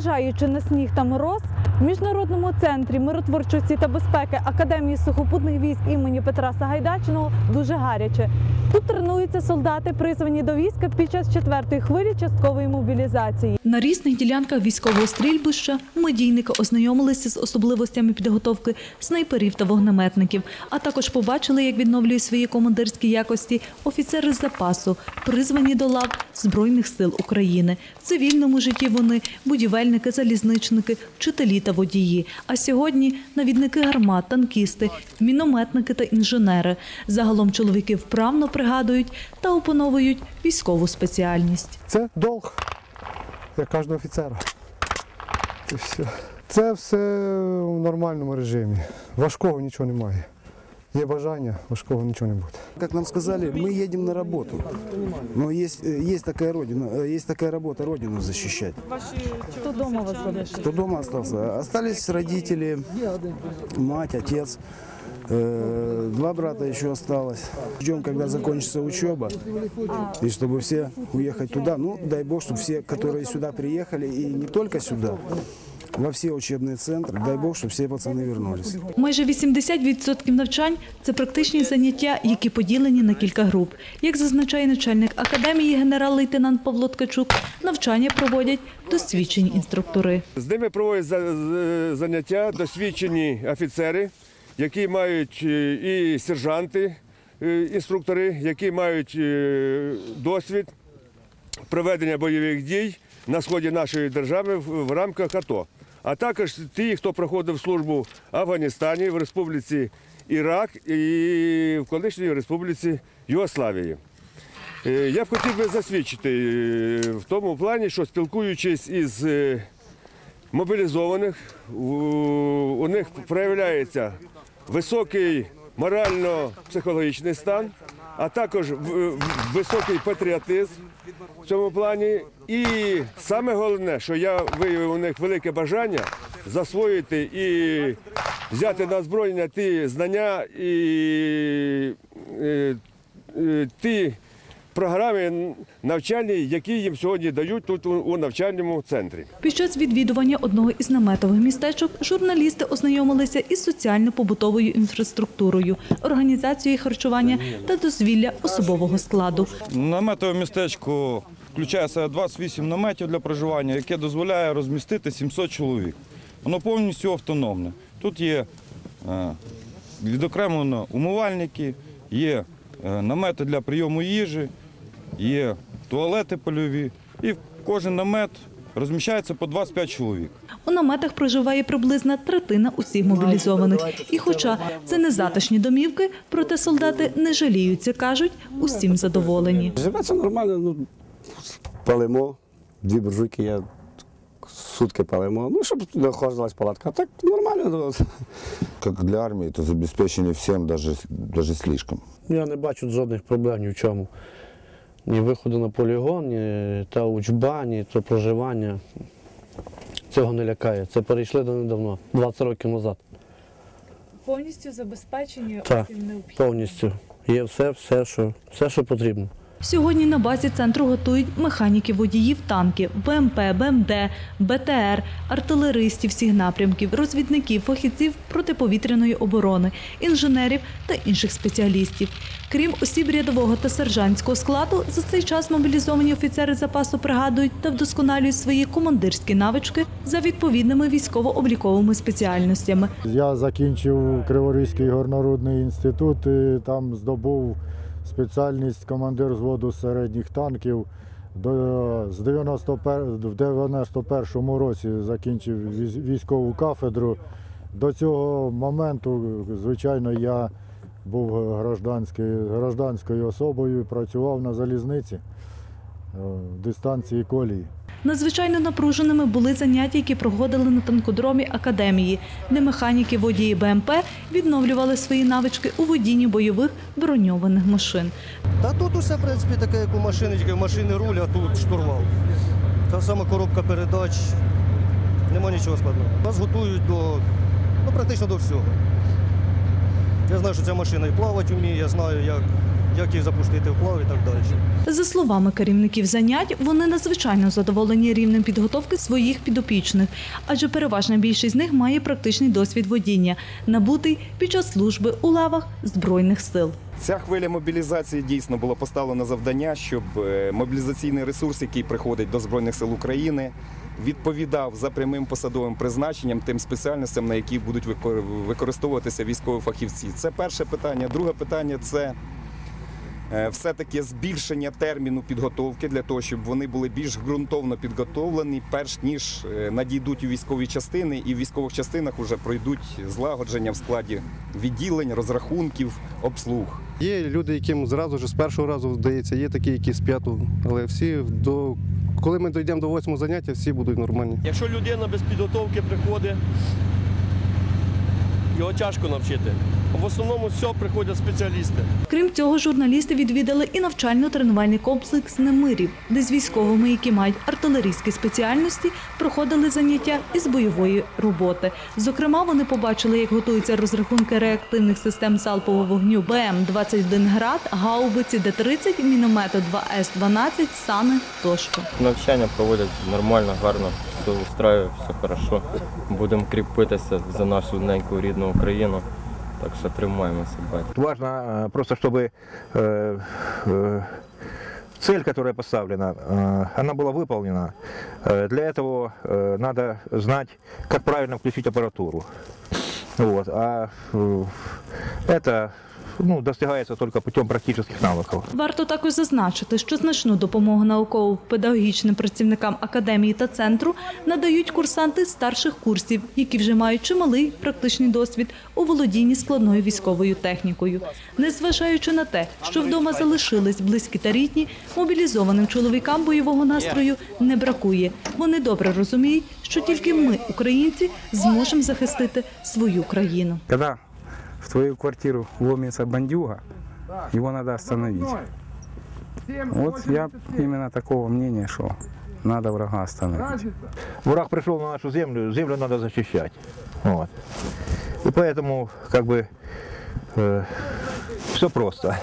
Незважаючи на сніг та мороз, в міжнародному центрі миротворчості та безпеки Академії сухопутних військ імені Петра Сагайдачного дуже гаряче. Тут тренуються солдати, призвані до війська під час четвертої хвилі часткової мобілізації. На різних ділянках військового стрільбища медійники ознайомилися з особливостями підготовки снайперів та вогнеметників, а також побачили, як відновлюють свої командирські якості офіцери з запасу, призвані до лав Збройних сил України. В цивільному житті вони будівельники, залізничники, вчителі та водії. А сьогодні навідники гармат, танкісти, мінометники та інженери. Загалом чоловіки вправно пригадують та опановують військову спеціальність. Це долг, як кожного офіцера. Це все в нормальному режимі. Важкого нічого немає. Є бажання, важкого нічого не буде. Как нам сказали, мы едем на работу. Но есть, э, есть такая родина, э, есть такая работа родину защищать. Хто вдома вас залишив? Кто дома остался? Остались родители, мать, отец. Два брата еще осталось. Ждем, когда закончится учеба, и чтобы все уехать туда. Ну, дай бог, чтобы все, которые сюда приехали, и не только сюда, во все учебные центры, дай бог, чтобы все пацаны вернулись. Майже 80% навчань – це практичні заняття, які поділені на кілька груп. Як зазначає начальник академії генерал-лейтенант Павло Ткачук, навчання проводять досвідчені інструктори. З ними проводять за- з- заняття досвідчені офіцери, які мають е, і сержанти, е, інструктори, які мають е, досвід проведення бойових дій на сході нашої держави в в рамках АТО. А також ті, хто проходив службу в Афганістані, в Республіці Ірак і в колишній Республіці Югославії. Е, Я б хотів би засвідчити е, в тому плані, що спілкуючись із е, мобілізованих, у, них проявляється високий морально-психологічний стан, а також високий патріотизм в цьому плані. І саме головне, що я виявив у них велике бажання засвоїти і взяти на озброєння ті знання і е, е, ті програми навчальні, які їм сьогодні дають тут у- навчальному центрі. Під час відвідування одного із наметових містечок журналісти ознайомилися із соціально-побутовою інфраструктурою, організацією харчування та дозвілля особового складу. Наметове містечко включає себе 28 наметів для проживання, яке дозволяє розмістити 700 чоловік. Воно повністю автономне. Тут є е, відокремлено умивальники, є е, намети для прийому їжі, є туалети польові. І кожен намет розміщається по 25 чоловік. У наметах проживає приблизно третина усіх мобілізованих. І хоча це не затишні домівки, проте солдати не жаліються, кажуть, усім задоволені. Живеться нормально, ну, палимо, дві буржуйки є, сутки палимо. Ну, щоб не охолоджувалась палатка. А так нормально. ну. Как для армии, это обеспечение всем, даже, даже слишком. Я не бачу жодних проблем ні в чому. Ні виходу на полігон, ні та учба, ні то проживання. Цього не лякає. Це перейшли до недавно, 20 років назад. Повністю забезпечені Так. Повністю. Є все, все, що, все, що потрібно. Сьогодні на базі центру готують механіків водіїв танків, БМП, БМД, БТР, артилеристів всіх напрямків, розвідників, фахівців протиповітряної оборони, інженерів та інших спеціалістів. Крім осіб рядового та сержантського складу, за цей час мобілізовані офіцери запасу пригадують та вдосконалюють свої командирські навички за відповідними військово-обліковими спеціальностями. Я закінчив Криворізький горнорудний інститут, там здобув спеціальність командир взводу середніх танків. До, з 91, в 91-му році закінчив військову кафедру. До цього моменту, звичайно, я був гражданською, особою, працював на залізниці дистанції колії. Надзвичайно напруженими були заняття, які проходили на танкодромі академії, де механіки водії БМП відновлювали свої навички у водінні бойових броньованих машин. Та тут усе, в принципі, таке, як у машини, машини руль, а тут штурвал. Та сама коробка передач. Нема нічого складного. Нас готують до, ну, практично до всього. Я знаю, що ця машина і плавати вміє, я знаю, як, як їх запустити вплав і так далі. За словами керівників занять, вони надзвичайно задоволені рівнем підготовки своїх підопічних, адже переважна більшість з них має практичний досвід водіння, набутий під час служби у лавах збройних сил. Ця хвиля мобілізації дійсно було поставлено завдання, щоб е, мобілізаційний ресурс, який приходить до Збройних сил України, відповідав за прямим посадовим призначенням тим спеціальностям, на які будуть використовуватися військові фахівці. Це перше питання. Друге питання це все-таки збільшення терміну підготовки для того, щоб вони були більш ґрунтовно підготовлені, перш ніж е, надійдуть у військові частини, і в військових частинах вже пройдуть злагодження в складі відділень, розрахунків, обслуг. Є люди, яким зразу ж з першого разу вдається, є такі, які з п'ятого, але всі до коли ми дійдемо до восьмого заняття, всі будуть нормальні. Якщо людина без підготовки приходить, його тяжко навчити. В основному все приходять спеціалісти. Крім цього, журналісти відвідали і навчально-тренувальний комплекс Немирів, де з військовими, які мають артилерійські спеціальності, проходили заняття із бойової роботи. Зокрема, вони побачили, як готуються розрахунки реактивних систем залпового вогню БМ-21 «Град», гаубиці Д-30, міномету 2С-12, САНи тощо. Навчання проводять нормально, гарно, все устраює, все хорошо. Будемо кріпитися за нашу неньку рідну Україну. Так що тримаємося, батько. Важно э, просто, чтобы э, э, цель, которая поставлена, э, она была выполнена. Э, Для этого э, надо знать, как правильно включить аппаратуру. Вот. А э, это ну, достигается только путем практических навыков. Варто також зазначити, що значну допомогу науково-педагогічним працівникам академії та центру надають курсанти старших курсів, які вже мають чималий практичний досвід у володінні складною військовою технікою. Незважаючи на те, що вдома залишились близькі та рідні, мобілізованим чоловікам бойового настрою не бракує. Вони добре розуміють, що тільки ми, українці, зможемо захистити свою країну. В твою квартиру вломится бандюга, его надо остановить. Вот я именно такого мнения, что надо врага остановить. Враг пришел на нашу землю, землю надо защищать. Вот. И поэтому, как бы, все просто.